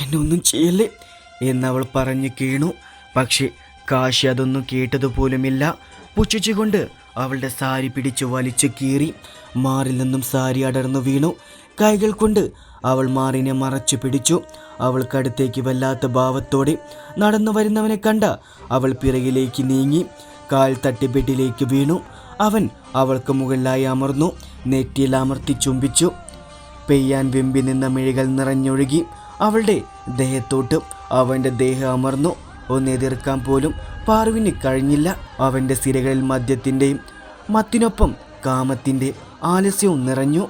എന്നെ ഒന്നും ചെയ്യല്ലേ? എന്നവൾ പറഞ്ഞു കീണു. പക്ഷേ കാശി അതൊന്നും കേട്ടതുപോലുമില്ല. പുച്ഛിച്ചുകൊണ്ട് അവളുടെ സാരി പിടിച്ചു വലിച്ചു കീറി മാറിൽ നിന്നും സാരി അടർന്നു വീണു. കൈകൾ കൊണ്ട് അവൾ മാറിനെ മറച്ചു പിടിച്ചു. അവൾക്കടുത്തേക്ക് വല്ലാത്ത ഭാവത്തോടെ നടന്നു വരുന്നവനെ കണ്ട അവൾ പിറകിലേക്ക് നീങ്ങി കാൽ തട്ടി ബെഡിലേക്ക് വീണു. അവൻ അവൾക്ക് മുകളിലായി അമർന്നു. നെറ്റിയിൽ അമർത്തി ചുംബിച്ചു. പെയ്യാൻ വെമ്പി നിന്ന മിഴികൾ നിറഞ്ഞൊഴുകി അവളുടെ ദേഹത്തോട്ട് അവന്റെ ദേഹം അമർന്നു. ഒന്നെതിർക്കാൻ പോലും പാർവിന് കഴിഞ്ഞില്ല. അവന്റെ സിരകളിൽ മദ്യത്തിന്റെയും മത്തിനൊപ്പം കാമത്തിന്റെ ആലസ്യവും നിറഞ്ഞു.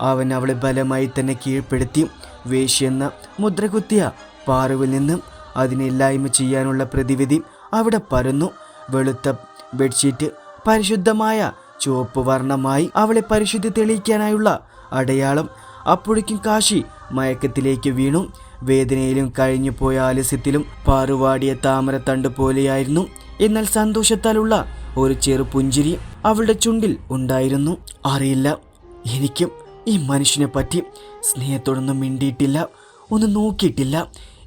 അവൻ അവളെ ബലമായി തന്നെ കീഴ്പ്പെടുത്തി. വേശ്യെന്ന മുദ്രകുത്തിയ പാറുവിൽ നിന്നും അതിനില്ലായ്മ ചെയ്യാനുള്ള പ്രതിവിധി അവിടെ പരന്നു. വെളുത്ത ബെഡ്ഷീറ്റ് പരിശുദ്ധമായ ചുവപ്പ് വർണമായി അവളെ പരിശുദ്ധി തെളിയിക്കാനായുള്ള അടയാളം. അപ്പോഴേക്കും കാശി മയക്കത്തിലേക്ക് വീണു. വേദനയിലും കഴിഞ്ഞു പോയ ആലസ്യത്തിലും പാറുവാടിയ താമരത്തണ്ട് പോലെയായിരുന്നു. എന്നാൽ സന്തോഷത്താലുള്ള ഒരു ചെറു പുഞ്ചിരി അവളുടെ ചുണ്ടിൽ ഉണ്ടായിരുന്നു. അറിയില്ല എനിക്കും ഈ മനുഷ്യനെ പറ്റി സ്നേഹത്തോടൊന്നും മിണ്ടിയിട്ടില്ല ഒന്ന് നോക്കിയിട്ടില്ല.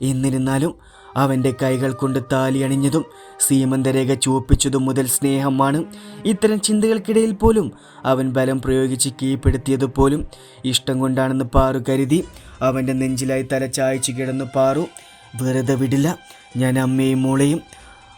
എന്നിരുന്നാലും അവന്റെ കൈകൾ കൊണ്ട് താലി അണിഞ്ഞതും സീമന്തരേഖ ചുവപ്പിച്ചതും മുതൽ സ്നേഹമാണ്. ഇത്തരം ചിന്തകൾക്കിടയിൽ പോലും അവൻ ബലം പ്രയോഗിച്ച് കീഴ്പ്പെടുത്തിയത് പോലും ഇഷ്ടം കൊണ്ടാണെന്ന് പാറു കരുതി. അവന്റെ നെഞ്ചിലായി തല കിടന്നു പാറു. വെറുതെ വിടില്ല ഞാൻ അമ്മയും മോളെയും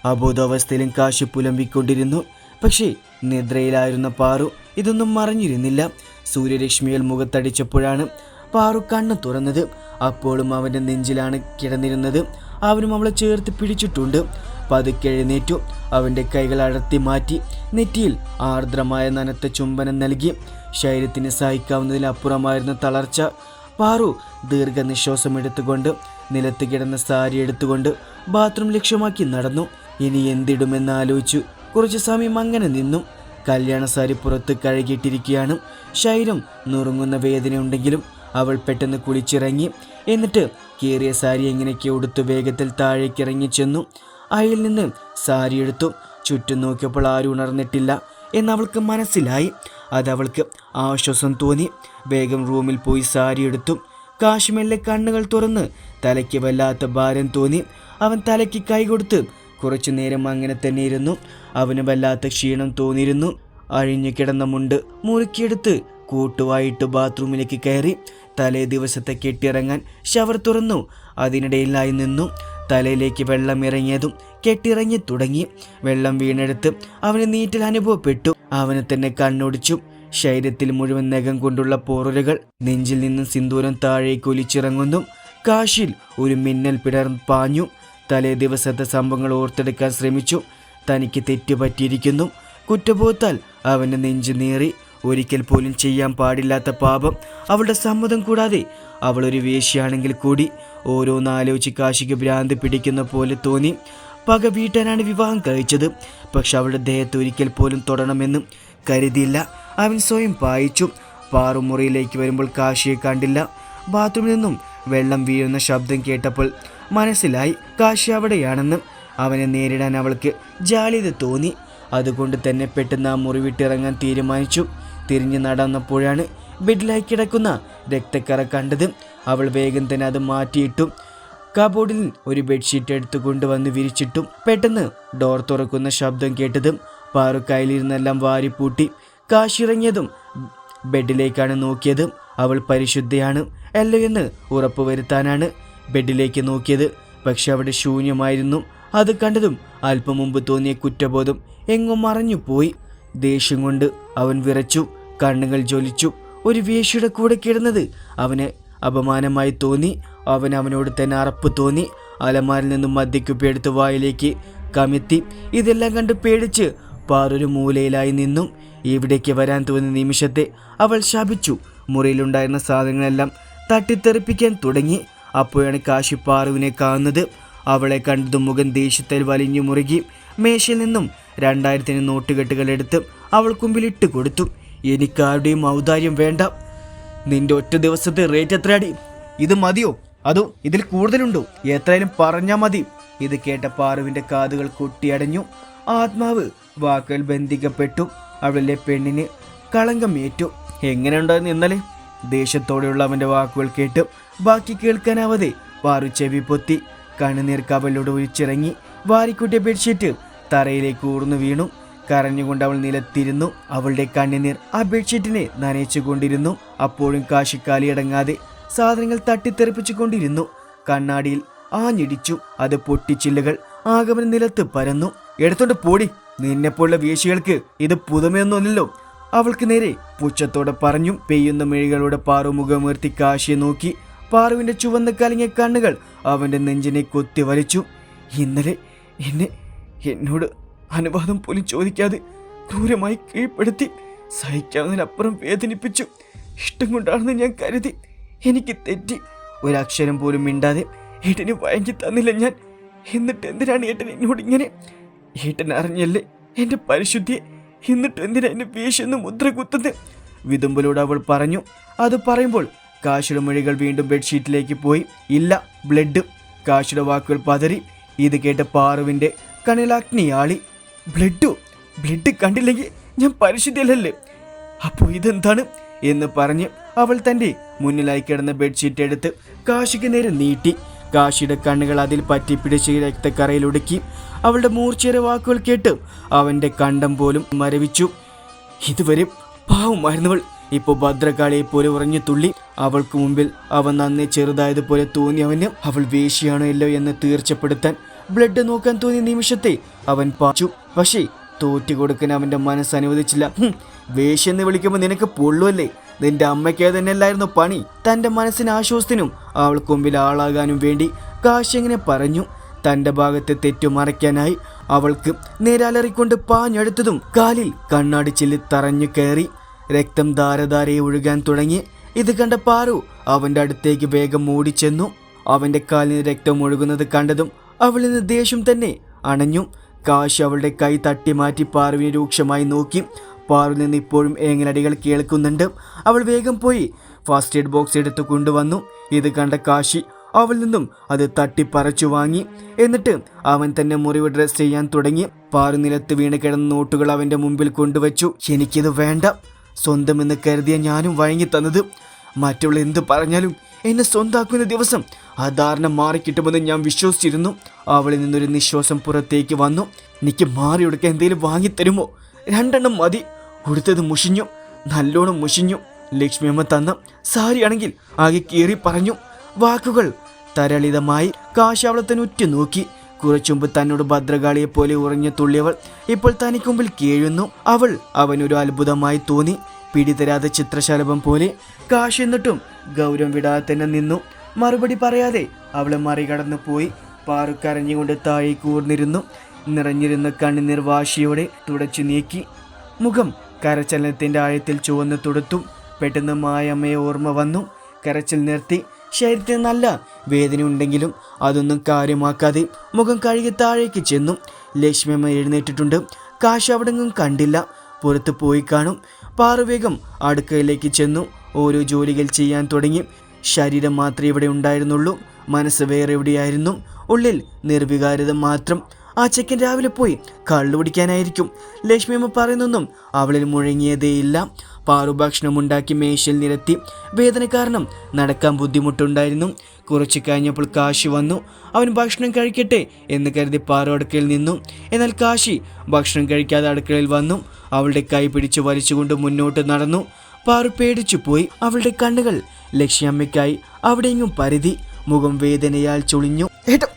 അബോധാവസ്ഥയിലും കാശ് പുലമ്പിക്കൊണ്ടിരുന്നു പക്ഷേ നിദ്രയിലായിരുന്ന പാറു ഇതൊന്നും മറിഞ്ഞിരുന്നില്ല. സൂര്യരശ്മിയിൽ മുഖത്തടിച്ചപ്പോഴാണ് പാറു കണ്ണു തുറന്നത്. അപ്പോഴും അവന്റെ നെഞ്ചിലാണ് കിടന്നിരുന്നത്. അവനും അവളെ ചേർത്ത് പിടിച്ചിട്ടുണ്ട്. പതുക്കെ എഴുന്നേറ്റു. അവന്റെ കൈകൾ അടർത്തി മാറ്റി. നെറ്റിയിൽ ആർദ്രമായ നനത്ത ചുംബനം നൽകി. ശരീരത്തിന് സഹിക്കാവുന്നതിലപ്പുറമായിരുന്ന തളർച്ച. പാറു ദീർഘനിശ്വാസം എടുത്തുകൊണ്ട് നിലത്ത് കിടന്ന സാരി എടുത്തുകൊണ്ട് ബാത്റൂം ലക്ഷ്യമാക്കി നടന്നു. ഇനി എന്തിടുമെന്ന് ആലോചിച്ചു. കുറച്ചു സമയം അങ്ങനെ നിന്നു. കല്യാണ സാരി പുറത്ത് കഴുകിയിട്ടിരിക്കുകയാണ്. ശരീരം നുറുങ്ങുന്ന വേദനയുണ്ടെങ്കിലും അവൾ പെട്ടെന്ന് കുളിച്ചിറങ്ങി. എന്നിട്ട് കീറിയ സാരി എങ്ങനെയൊക്കെ ഉടുത്തു വേഗത്തിൽ താഴേക്ക് ഇറങ്ങി ചെന്നു. അയിൽ നിന്ന് സാരി എടുത്തു. ചുറ്റും നോക്കിയപ്പോൾ ആരും ഉണർന്നിട്ടില്ല. എന്നവൾക്ക് മനസ്സിലായി. അതവൾക്ക് ആശ്വാസം തോന്നി. വേഗം റൂമിൽ പോയി സാരി എടുത്തു. കാശ്മീരിലെ കണ്ണുകൾ തുറന്ന് തലയ്ക്ക് വല്ലാത്ത ഭാരം തോന്നി. അവൻ തലയ്ക്ക് കൈ കൊടുത്ത് കുറച്ചു നേരം അങ്ങനെ തന്നെ ഇരുന്നു. അവന് വല്ലാത്ത ക്ഷീണം തോന്നിയിരുന്നു. അഴിഞ്ഞു കിടന്ന മുണ്ട് മുറുക്കിയെടുത്ത് കൂട്ടുവായിട്ട് ബാത്റൂമിലേക്ക് കയറി തലേ ദിവസത്തെ കെട്ടിറങ്ങാൻ ഷവർ തുറന്നു. അതിനിടയിലായി നിന്നു. തലയിലേക്ക് വെള്ളം ഇറങ്ങിയതും കെട്ടിറങ്ങി തുടങ്ങി. വെള്ളം വീണെടുത്ത് അവന് നീറ്റൽ അനുഭവപ്പെട്ടു. അവനെ തന്നെ കണ്ണൊടിച്ചു. ശരീരത്തിൽ മുഴുവൻ നഖം കൊണ്ടുള്ള പോറലുകൾ നെഞ്ചിൽ നിന്നും സിന്ദൂരം താഴേക്ക് ഒലിച്ചിറങ്ങുന്നു. കാശിൽ ഒരു മിന്നൽ പിടർ പാഞ്ഞു. തലേ ദിവസത്തെ സംഭവങ്ങൾ ഓർത്തെടുക്കാൻ ശ്രമിച്ചു. തനിക്ക് തെറ്റുപറ്റിയിരിക്കുന്നു. കുറ്റബോധത്താൽ അവന്റെ നെഞ്ചു നീറി. ഒരിക്കൽ പോലും ചെയ്യാൻ പാടില്ലാത്ത പാപം അവളുടെ സമ്മതം കൂടാതെ അവളൊരു ഒരു വേശ്യയാണെങ്കിൽ കൂടി ഓരോന്നാലോചിച്ച് കാശിക്ക് ഭ്രാന്ത് പിടിക്കുന്ന പോലെ തോന്നി. പക വീട്ടാനാണ് വിവാഹം കഴിച്ചത്. പക്ഷെ അവളുടെ ദേഹത്ത് ഒരിക്കൽ പോലും തൊടണമെന്നും കരുതിയില്ല. അവൻ സ്വയം പായിച്ചു. പാറുമുറിയിലേക്ക് വരുമ്പോൾ കാശിയെ കണ്ടില്ല. ബാത്റൂമിൽ നിന്നും വെള്ളം വീഴുന്ന ശബ്ദം കേട്ടപ്പോൾ മനസ്സിലായി കാശി അവിടെയാണെന്നും. അവനെ നേരിടാൻ അവൾക്ക് ജാളിത തോന്നി. അതുകൊണ്ട് തന്നെ പെട്ടെന്ന് ആ മുറിവിട്ടിറങ്ങാൻ തീരുമാനിച്ചു. തിരിഞ്ഞു നടന്നപ്പോഴാണ് ബെഡിലായി കിടക്കുന്ന രക്തക്കറ കണ്ടത്. അവൾ വേഗം തന്നെ അത് മാറ്റിയിട്ടു. കബോർഡിൽ ഒരു ബെഡ്ഷീറ്റ് എടുത്തു കൊണ്ടുവന്ന് വിരിച്ചിട്ടു. പെട്ടെന്ന് ഡോർ തുറക്കുന്ന ശബ്ദം കേട്ടതും പാറു കയ്യിലിരുന്നെല്ലാം വാരിപ്പൂട്ടി. കാശിറങ്ങിയതും ബെഡിലേക്കാണ് നോക്കിയത്. അവൾ പരിശുദ്ധയാണ്. അല്ലോ എന്ന് ഉറപ്പുവരുത്താനാണ് ബെഡിലേക്ക് നോക്കിയത്. പക്ഷെ അവിടെ ശൂന്യമായിരുന്നു. അത് കണ്ടതും അല്പം മുമ്പ് തോന്നിയ കുറ്റബോധം എങ്ങും മറഞ്ഞുപോയി ദേഷ്യം കൊണ്ട് അവൻ വിറച്ചു കണ്ണുകൾ ജ്വലിച്ചു. ഒരു വേശ്യയുടെ കൂടെ കിടന്നത് അവന് അപമാനമായി തോന്നി. അവൻ അവനോട് തന്നെ അറപ്പ് തോന്നി. അലമാരിൽ നിന്നും മദ്യക്കുപ്പിയെടുത്ത് വായിലേക്ക് കമിത്തി. ഇതെല്ലാം കണ്ട് പേടിച്ച് പാറൊരു മൂലയിലായി നിന്നും. ഇവിടേക്ക് വരാൻ തോന്നിയ നിമിഷത്തെ അവൾ ശാപിച്ചു. മുറിയിലുണ്ടായിരുന്ന സാധനങ്ങളെല്ലാം തട്ടിത്തെറിപ്പിക്കാൻ തുടങ്ങി. അപ്പോഴാണ് കാശി പാറുവിനെ കാണുന്നത്. അവളെ കണ്ടതും മുഖം ദേഷ്യത്തിൽ വലിഞ്ഞു മുറുകി. മേശയിൽ നിന്നും രണ്ടായിരത്തിന് നോട്ടുകെട്ടുകൾ എടുത്ത് അവൾ കുമ്പിലിട്ട് കൊടുത്തു. എനിക്കാരുടെയും ഔദാര്യം വേണ്ട. നിന്റെ ഒറ്റ ദിവസത്തെ റേറ്റ് എത്രയാടി? ഇത് മതിയോ? അതോ ഇതിൽ കൂടുതലുണ്ടോ? എത്രയും പറഞ്ഞാൽ മതി. ഇത് കേട്ട പാറുവിന്റെ കാതുകൾ കൊട്ടിയടഞ്ഞു. ആത്മാവ് വാക്കുകൾ ബന്ധിക്കപ്പെട്ടു. അവളിലെ പെണ്ണിന് കളങ്കം ഏറ്റു. എങ്ങനെയുണ്ടായിരുന്നു ഇന്നലെ? ദേഷ്യത്തോടെയുള്ള അവന്റെ വാക്കുകൾ കേട്ട് ബാക്കി കേൾക്കാനാവാതെ പാറു ചെവി പൊത്തി. കണ്ണുനീർ കവലോട് ഒഴിച്ചിറങ്ങി വാരിക്കുട്ടിയ ബെഡ്ഷീറ്റ് തറയിലേക്ക് ഊർന്നു വീണു. കരഞ്ഞുകൊണ്ട് അവൾ നിലത്തിരുന്നു. അവളുടെ കണ്ണുനീർ ആ ബെഡ്ഷീറ്റിനെ നനയിച്ചുകൊണ്ടിരുന്നു. അപ്പോഴും കാശിക്കാലിയടങ്ങാതെ സാധനങ്ങൾ തട്ടിത്തെറിപ്പിച്ചുകൊണ്ടിരുന്നു കണ്ണാടിയിൽ ആഞ്ഞിടിച്ചു. അത് പൊട്ടിച്ചില്ലുകൾ ആഗമന നിലത്ത് പരന്നു. എടുത്തോണ്ട് പോടി. നിന്നെപ്പോലുള്ള വീശികൾക്ക് ഇത് പുതുമയൊന്നുമില്ലല്ലോ. അവൾക്ക് നേരെ പുച്ഛത്തോടെ പറഞ്ഞു. പെയ്യുന്ന മിഴികളോടെ പാറു മുഖമുയർത്തി കാശിയെ നോക്കി പാറുവിന്റെ ചുവന്ന കലങ്ങിയ കണ്ണുകൾ അവന്റെ നെഞ്ചിനെ കൊത്തി വലിച്ചു. ഇന്നലെ എന്നെ എന്നോട് അനുവാദം പോലും ചോദിക്കാതെ ദൂരമായി കീഴ്പ്പെടുത്തി സഹിക്കാവുന്നതിനപ്പുറം വേദനിപ്പിച്ചു. ഇഷ്ടം കൊണ്ടാണെന്ന് ഞാൻ കരുതി. എനിക്ക് തെറ്റി. ഒരക്ഷരം പോലും മിണ്ടാതെ ഏട്ടന് വഴങ്ങി തന്നില്ല ഞാൻ. എന്നിട്ട് എന്തിനാണ് ഏട്ടൻ എന്നോട് ഇങ്ങനെ? ഏട്ടൻ അറിഞ്ഞല്ലേ എന്റെ പരിശുദ്ധിയെ? എന്നിട്ട് എന്തിനാ എന്നെ വീശെന്ന് മുദ്ര കുത്തുന്നത് വിതുമ്പലോട് അവൾ പറഞ്ഞു. അത് പറയുമ്പോൾ കാശിയുടെ മൊഴികൾ വീണ്ടും ബെഡ്ഷീറ്റിലേക്ക് പോയി. ഇല്ല ബ്ലഡ്. കാശിയുടെ വാക്കുകൾ പതറി. ഇത് കേട്ട പാറുവിന്റെ കണിലാഗ്നിയാളി ബ്ലഡോ? ബ്ലഡ് കണ്ടില്ലെങ്കിൽ ഞാൻ പരിശുദ്ധിയല്ലേ അപ്പോൾ ഇതെന്താണ്? എന്ന് പറഞ്ഞ് അവൾ തന്റെ മുന്നിലായി കിടന്ന ബെഡ്ഷീറ്റ് എടുത്ത് കാശിക്ക് നേരെ നീട്ടി. കാശിയുടെ കണ്ണുകൾ അതിൽ പറ്റിപ്പിടിച്ച് രക്തക്കറയിലൊടുക്കി അവളുടെ മൂർച്ചയുടെ വാക്കുകൾ കേട്ട് അവന്റെ കണ്ടം പോലും മരവിച്ചു. ഇതുവരെ പാവമായിരുന്നവൾ. ഇപ്പോൾ ഭദ്രകാളിയെ പോലെ ഉറഞ്ഞു തുള്ളി. അവൾക്ക് മുമ്പിൽ അവൻ നന്നെ ചെറുതായതുപോലെ തോന്നി അവന്. അവൾ വേശിയാണോ ഇല്ലോ എന്ന് തീർച്ചപ്പെടുത്താൻ ബ്ലഡ് നോക്കാൻ തോന്നിയ നിമിഷത്തെ അവൻ പാച്ചു. പക്ഷേ തോറ്റു കൊടുക്കാൻ അവന്റെ മനസ്സ് അനുവദിച്ചില്ല. വേശ്യെന്ന് വിളിക്കുമ്പോൾ നിനക്ക് പൊള്ളുവല്ലേ? നിന്റെ അമ്മയ്ക്ക് തന്നെയല്ലായിരുന്നു പണി. തന്റെ മനസ്സിന് ആശ്വാസത്തിനും അവൾക്ക് മുമ്പിൽ ആളാകാനും വേണ്ടി കാശിങ്ങനെ പറഞ്ഞു. തന്റെ ഭാഗത്തെ തെറ്റു മറയ്ക്കാനായി അവൾക്ക് നേരാലറിക്കൊണ്ട് പാഞ്ഞെടുത്തതും കാലിൽ കണ്ണാടി ചില്ലി തറഞ്ഞു കയറി. രക്തം ധാരധാരയെ ഒഴുകാൻ തുടങ്ങി. ഇത് കണ്ട പാറു അവന്റെ അടുത്തേക്ക് വേഗം ഓടിച്ചെന്നു അവന്റെ കാലിന് രക്തം ഒഴുകുന്നത് കണ്ടതും അവളിൽ നിന്ന് ദേഷ്യം തന്നെ അണഞ്ഞു. കാശ് അവളുടെ കൈ തട്ടി മാറ്റി പാറുവിനെ രൂക്ഷമായി നോക്കി. പാറു നിന്ന് ഇപ്പോഴും ഏങ്ങലടികൾ കേൾക്കുന്നുണ്ട്. അവൾ വേഗം പോയി ഫസ്റ്റ് എയ്ഡ് ബോക്സ് എടുത്ത് കൊണ്ടുവന്നു. ഇത് കണ്ട കാശി അവൾ നിന്നും അത് തട്ടിപ്പറച്ചു വാങ്ങി. എന്നിട്ട് അവൻ തന്നെ മുറിവ് ഡ്രസ് ചെയ്യാൻ തുടങ്ങി. പാറു നിലത്ത് വീണ് കിടന്ന നോട്ടുകൾ അവന്റെ മുമ്പിൽ കൊണ്ടുവച്ചു. എനിക്കിത് വേണ്ട. സ്വന്തമെന്ന് കരുതിയ ഞാനും വഴങ്ങി തന്നത് മറ്റുള്ള എന്ത് പറഞ്ഞാലും എന്നെ സ്വന്താക്കുന്ന ദിവസം ആ ധാരണ മാറിക്കിട്ടുമെന്ന് ഞാൻ വിശ്വസിച്ചിരുന്നു. അവളിൽ നിന്നൊരു നിശ്വാസം പുറത്തേക്ക് വന്നു. എനിക്ക് മാറിയെടുക്കാൻ എന്തെങ്കിലും വാങ്ങിത്തരുമോ? രണ്ടെണ്ണം മതി. ഉടുത്തത് മുഷിഞ്ഞു. നല്ലോണം മുഷിഞ്ഞു. ലക്ഷ്മിയമ്മ തന്ന സാരിയാണെങ്കിൽ ആകെ കീറി പറഞ്ഞു. വാക്കുകൾ തരളിതമായി കാശാവളത്തിനുറ്റു ഉറ്റുനോക്കി കുറച്ചുമുമ്പ് തന്നോട് ഭദ്രകാളിയെ പോലെ ഉറഞ്ഞു തുള്ളിയവൾ ഇപ്പോൾ തനിക്ക് മുമ്പിൽ കീഴുന്നു. അവൾ അവനൊരു അത്ഭുതമായി തോന്നി. പിടിതരാതെ ചിത്രശലഭം പോലെ കാശ് എന്നിട്ടും ഗൗരവം വിടാതെ തന്നെ നിന്നു. മറുപടി പറയാതെ അവളെ മറികടന്നു പോയി. പാറുക്കരഞ്ഞുകൊണ്ട് താഴെ കൂർന്നിരുന്നു നിറഞ്ഞിരുന്ന കണ്ണുനീർ വാശിയോടെ തുടച്ചു നീക്കി. മുഖം കരച്ചലനത്തിന്റെ ആയത്തിൽ ചുവന്ന് തുടുത്തു. പെട്ടെന്ന് മായമ്മയെ ഓർമ്മ വന്നു. കരച്ചിൽ നിർത്തി. ശരീരത്തിന് നല്ല വേദന ഉണ്ടെങ്കിലും അതൊന്നും കാര്യമാക്കാതെ മുഖം കഴുകി താഴേക്ക് ചെന്നു. ലക്ഷ്മിയമ്മ എഴുന്നേറ്റിട്ടുണ്ട്. കാശ് അവിടെങ്ങും കണ്ടില്ല. പുറത്ത് പോയി കാണും. പാറുവേഗം അടുക്കയിലേക്ക് ചെന്നു. ഓരോ ജോലികൾ ചെയ്യാൻ തുടങ്ങി. ശരീരം മാത്രമേ ഇവിടെ ഉണ്ടായിരുന്നുള്ളൂ. മനസ്സ് വേറെ എവിടെയായിരുന്നു? ഉള്ളിൽ നിർവികാരത മാത്രം. ആ ചെക്കൻ രാവിലെ പോയി കള്ളു പിടിക്കാനായിരിക്കും. ലക്ഷ്മിയമ്മ പറയുന്നൊന്നും അവളിൽ മുഴങ്ങിയതേയില്ല പാറു ഭക്ഷണം ഉണ്ടാക്കി മേശയിൽ നിരത്തി. വേദന കാരണം നടക്കാൻ ബുദ്ധിമുട്ടുണ്ടായിരുന്നു. കുറച്ച് കഴിഞ്ഞപ്പോൾ കാശി വന്നു. അവൻ ഭക്ഷണം കഴിക്കട്ടെ എന്ന് കരുതി പാറു അടുക്കയിൽ നിന്നു. എന്നാൽ കാശി ഭക്ഷണം കഴിക്കാതെ അടുക്കളയിൽ വന്നു. അവളുടെ കൈ പിടിച്ച് വലിച്ചുകൊണ്ട് മുന്നോട്ട് നടന്നു. പാറു പേടിച്ചു പോയി. അവളുടെ കണ്ണുകൾ ലക്ഷ്യാമ്മയ്ക്കായി അവിടെയെങ്ങും പരിധി മുഖം വേദനയാൽ ചുളിഞ്ഞു. ഏട്ടാ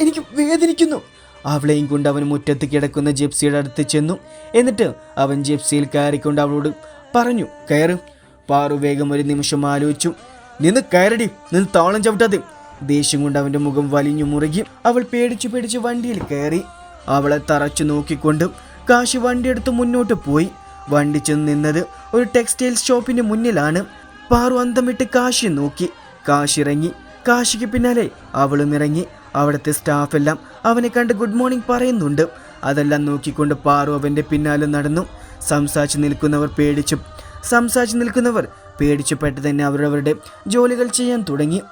എനിക്ക് വേദനിക്കുന്നു. അവളെയും കൊണ്ട് അവൻ മുറ്റത്ത് കിടക്കുന്ന ജിപ്സിയുടെ അടുത്ത് ചെന്നു. എന്നിട്ട് അവൻ ജിപ്സിയിൽ കയറിക്കൊണ്ട് അവളോട് പറഞ്ഞു കയറും. പാറു വേഗം ഒരു നിമിഷം ആലോചിച്ചു. നിന്ന് കയറടി നിന്ന് താളം ചവിട്ടാതെ. ദേഷ്യം കൊണ്ട് അവന്റെ മുഖം വലിഞ്ഞു മുറുകി അവൾ പേടിച്ചു പേടിച്ച് വണ്ടിയിൽ കയറി. അവളെ തറച്ചു നോക്കിക്കൊണ്ട് കാശി വണ്ടിയെടുത്ത് മുന്നോട്ട് പോയി. വണ്ടി ചെന്ന് നിന്നത് ഒരു ടെക്സ്റ്റൈൽ ഷോപ്പിന് മുന്നിലാണ്. പാറു അന്തമിട്ട് കാശി നോക്കി. കാശിറങ്ങി. കാശിക്ക് പിന്നാലെ അവളും ഇറങ്ങി. അവിടുത്തെ സ്റ്റാഫെല്ലാം അവനെ കണ്ട് ഗുഡ് മോർണിംഗ് പറയുന്നുണ്ട്. അതെല്ലാം നോക്കിക്കൊണ്ട് പാറു അവന്റെ പിന്നാലെ നടന്നു. സംസാരിച്ച് നിൽക്കുന്നവർ പേടിച്ചു. സംസാരിച്ച് നിൽക്കുന്നവർ പേടിച്ചു പെട്ട് തന്നെ അവരവരുടെ ജോലികൾ ചെയ്യാൻ തുടങ്ങി.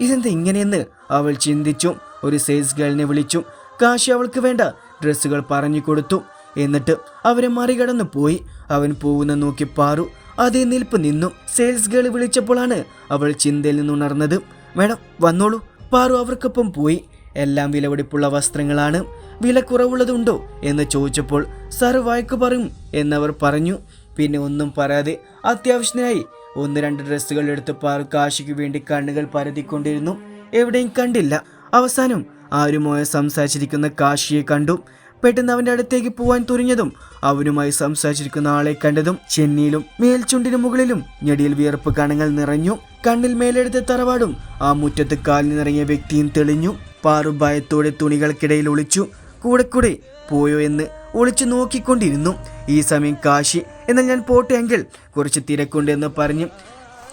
ഇതെന്താ ഇങ്ങനെയെന്ന് അവൾ ചിന്തിച്ചു. ഒരു സെയിൽസ് ഗേളിനെ വിളിച്ചു. കാശി അവൾക്ക് വേണ്ട. ഡ്രസ്സുകൾ പറഞ്ഞു കൊടുത്തു. എന്നിട്ട് അവരെ മറികടന്നു പോയി. അവൻ പോകുന്ന നോക്കി പാറു അതേ നിൽപ്പ് നിന്നു. സെയിൽസ് ഗേൾ വിളിച്ചപ്പോഴാണ് അവൾ ചിന്തയിൽ നിന്നുണർന്നത്. മേഡം വന്നോളൂ. പാറു അവർക്കൊപ്പം പോയി. എല്ലാം വിലപിടിപ്പുള്ള വസ്ത്രങ്ങളാണ്. വില കുറവുള്ളതുണ്ടോ എന്ന് ചോദിച്ചപ്പോൾ സർ വായ്ക്ക് പറയും എന്നവർ പറഞ്ഞു. പിന്നെ ഒന്നും പറയാതെ അത്യാവശ്യത്തിനായി ഒന്ന് രണ്ട് ഡ്രസ്സുകൾ എടുത്ത് പാറു കാശിക്ക് വേണ്ടി കണ്ണുകൾ പരതിക്കൊണ്ടിരുന്നു. എവിടെയും കണ്ടില്ല. അവസാനം ആരുമോയ സംസാരിച്ചിരിക്കുന്ന കാശിയെ കണ്ടു. പെട്ടെന്ന് അവന്റെ അടുത്തേക്ക് പോവാൻ തുനിഞ്ഞതും അവനുമായി സംസാരിച്ചിരിക്കുന്ന ആളെ കണ്ടതും ചെന്നിയിലും മേൽചുണ്ടിനു മുകളിലും ഞെടിയിൽ വിയർപ്പ് കണങ്ങൾ നിറഞ്ഞു. കണ്ണിൽ മേലെടുത്ത തറവാടും ആ മുറ്റത്ത് കാലിൽ നിറങ്ങിയ വ്യക്തിയും തെളിഞ്ഞു. പാറു ഭയത്തോടെ തുണികൾക്കിടയിൽ ഒളിച്ചു. കൂടെ കൂടെ പോയോ എന്ന് ഒളിച്ചു നോക്കിക്കൊണ്ടിരുന്നു. ഈ സമയം കാശി. എന്നാൽ ഞാൻ പോട്ടെ എങ്കിൽ കുറച്ച് തിരക്കുണ്ട് എന്ന് പറഞ്ഞ്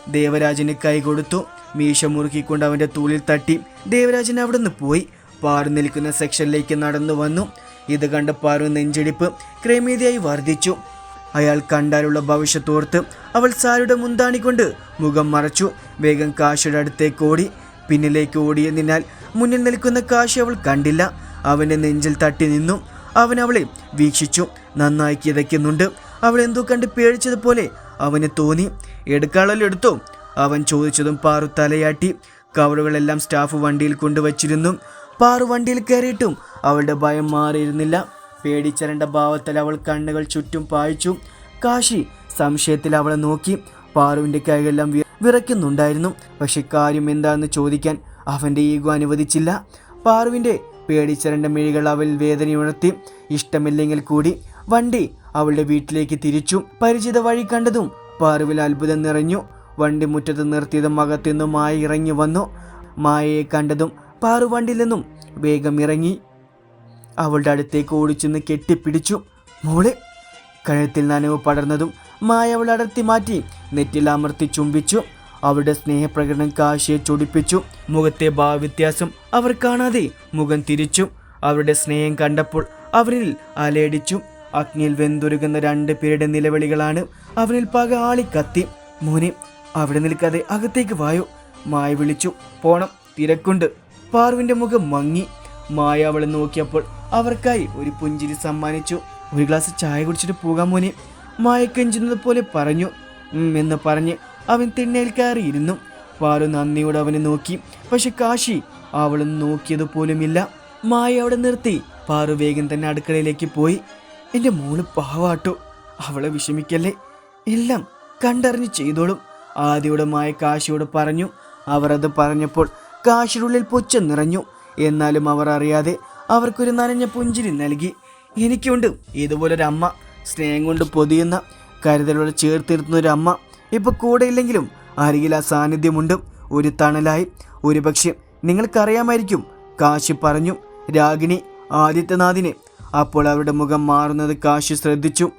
ദേവരാജന് കൈ കൊടുത്തു. മീശ മുറുക്കിക്കൊണ്ട് അവന്റെ തൂളിൽ തട്ടി. ദേവരാജൻ അവിടെ നിന്ന് പോയി. പാറു നിൽക്കുന്ന സെക്ഷനിലേക്ക് നടന്നു വന്നു. ഇത് കണ്ട പാറു നെഞ്ചിടിപ്പ് ക്രമേതിയായി വർദ്ധിച്ചു. അയാൾ കണ്ടാലുള്ള ഭവിഷ്യത്തോർത്ത് അവൾ സാരിയുടെ മുന്താണി കൊണ്ട് മുഖം മറച്ചു. വേഗം കാശിയുടെ അടുത്തേക്ക് ഓടി. പിന്നിലേക്ക് ഓടിയതിനാൽ മുന്നിൽ നിൽക്കുന്ന കാശി അവൾ കണ്ടില്ല. അവന്റെ നെഞ്ചിൽ തട്ടി നിന്നു. അവൻ അവളെ വീക്ഷിച്ചു. നന്നായി കിതയ്ക്കുന്നുണ്ട്. അവൾ എന്തോ കണ്ട് പേടിച്ചതുപോലെ അവന് തോന്നി. എടുക്കാളല്ലോ എടുത്തോ? അവൻ ചോദിച്ചതും പാറു തലയാട്ടി. കവറുകളെല്ലാം സ്റ്റാഫ് വണ്ടിയിൽ കൊണ്ടുവച്ചിരുന്നു. പാറു വണ്ടിയിൽ കയറിയിട്ടും അവളുടെ ഭയം മാറിയിരുന്നില്ല. പേടിച്ചരണ്ട ഭാവത്തിൽ അവൾ കണ്ണുകൾ ചുറ്റും പായിച്ചു. കാശി സംശയത്തിൽ അവളെ നോക്കി. പാറുവിന്റെ കൈകളെല്ലാം വിറയ്ക്കുന്നുണ്ടായിരുന്നു. പക്ഷെ കാര്യം എന്താണെന്ന് ചോദിക്കാൻ അവന്റെ ഈഗോ അനുവദിച്ചില്ല. പാറുവിന്റെ പേടിച്ചരണ്ട മിഴികൾ അവൽ വേദനയുണർത്തി. ഇഷ്ടമില്ലെങ്കിൽ കൂടി വണ്ടി അവളുടെ വീട്ടിലേക്ക് തിരിച്ചു. പരിചിത വഴി കണ്ടതും പാറുവിൽ അത്ഭുതം നിറഞ്ഞു. വണ്ടി മുറ്റത്ത് നിർത്തിയതും അകത്തുനിന്നും മായ ഇറങ്ങി വന്നു. മായയെ കണ്ടതും പാറു വണ്ടിയിൽ നിന്നും വേഗം ഇറങ്ങി. അവളുടെ അടുത്തേക്ക് ഓടിച്ചെന്ന് കെട്ടിപ്പിടിച്ചു. മോളെ കഴുത്തിൽ നനവ് പടർന്നതും മായ അവൾ അടർത്തി മാറ്റി നെറ്റിൽ അമർത്തി ചുംബിച്ചു. അവളുടെ സ്നേഹപ്രകടനം കാശിയെ ചൊടിപ്പിച്ചു. മുഖത്തെ ഭാവവ്യത്യാസം അവർ കാണാതെ മുഖം തിരിച്ചു. അവരുടെ സ്നേഹം കണ്ടപ്പോൾ അവരിൽ അലയടിച്ചു. അഗ്നിയിൽ വെന്തുരുകുന്ന രണ്ട് പേരുടെ നിലവിളികളാണ് അവരിൽ പക കത്തി മോനെ അവിടെ നിൽക്കാതെ അകത്തേക്ക് വായോ മായ വിളിച്ചു. പോണം തിരക്കുണ്ട്. പാർവിന്റെ മുഖം മങ്ങി. മായ അവളെ നോക്കിയപ്പോൾ അവർക്കായി ഒരു പുഞ്ചിരി സമ്മാനിച്ചു. ഒരു ഗ്ലാസ് ചായ കുടിച്ചിട്ട് പോകാൻ മോനെ. മായക്കെഞ്ചുന്നത് പോലെ പറഞ്ഞു. എന്ന് പറഞ്ഞ് അവൻ തിണ്ണയിൽ കയറിയിരുന്നു. പാറു നന്ദിയോടെ അവനെ നോക്കി. പക്ഷെ കാശി അവളും നോക്കിയത് പോലുമില്ല. മായ അവിടെ നിർത്തി. പാറു വേഗം തന്നെ അടുക്കളയിലേക്ക് പോയി. എന്റെ മോൾ പാവാട്ടോ. അവളെ വിഷമിക്കല്ലേ? എല്ലാം കണ്ടറിഞ്ഞ് ചെയ്തോളും ആദ്യയുടെ മായ കാശിയോട് പറഞ്ഞു. അവർ അത് പറഞ്ഞപ്പോൾ കാശിയുടെ ഉള്ളിൽ പുച്ഛം നിറഞ്ഞു. എന്നാലും അവർ അറിയാതെ അവർക്കൊരു നനഞ്ഞ പുഞ്ചിരി നൽകി. എനിക്കുണ്ട് ഇതുപോലൊരമ്മ. സ്നേഹം കൊണ്ട് പൊതിയുന്ന കരുതലോടെ ചേർത്തിരുത്തുന്ന ഒരു അമ്മ. ഇപ്പൊ കൂടെ ഇല്ലെങ്കിലും അരികിൽ ആ സാന്നിധ്യമുണ്ട്. ഒരു തണലായി ഒരുപക്ഷെ നിങ്ങൾക്കറിയാമായിരിക്കും. കാശി പറഞ്ഞു രാഗിണി ആദിത്യനാഥിനെ. അപ്പോൾ അവരുടെ മുഖം മാറുന്നത് കാശി ശ്രദ്ധിച്ചു.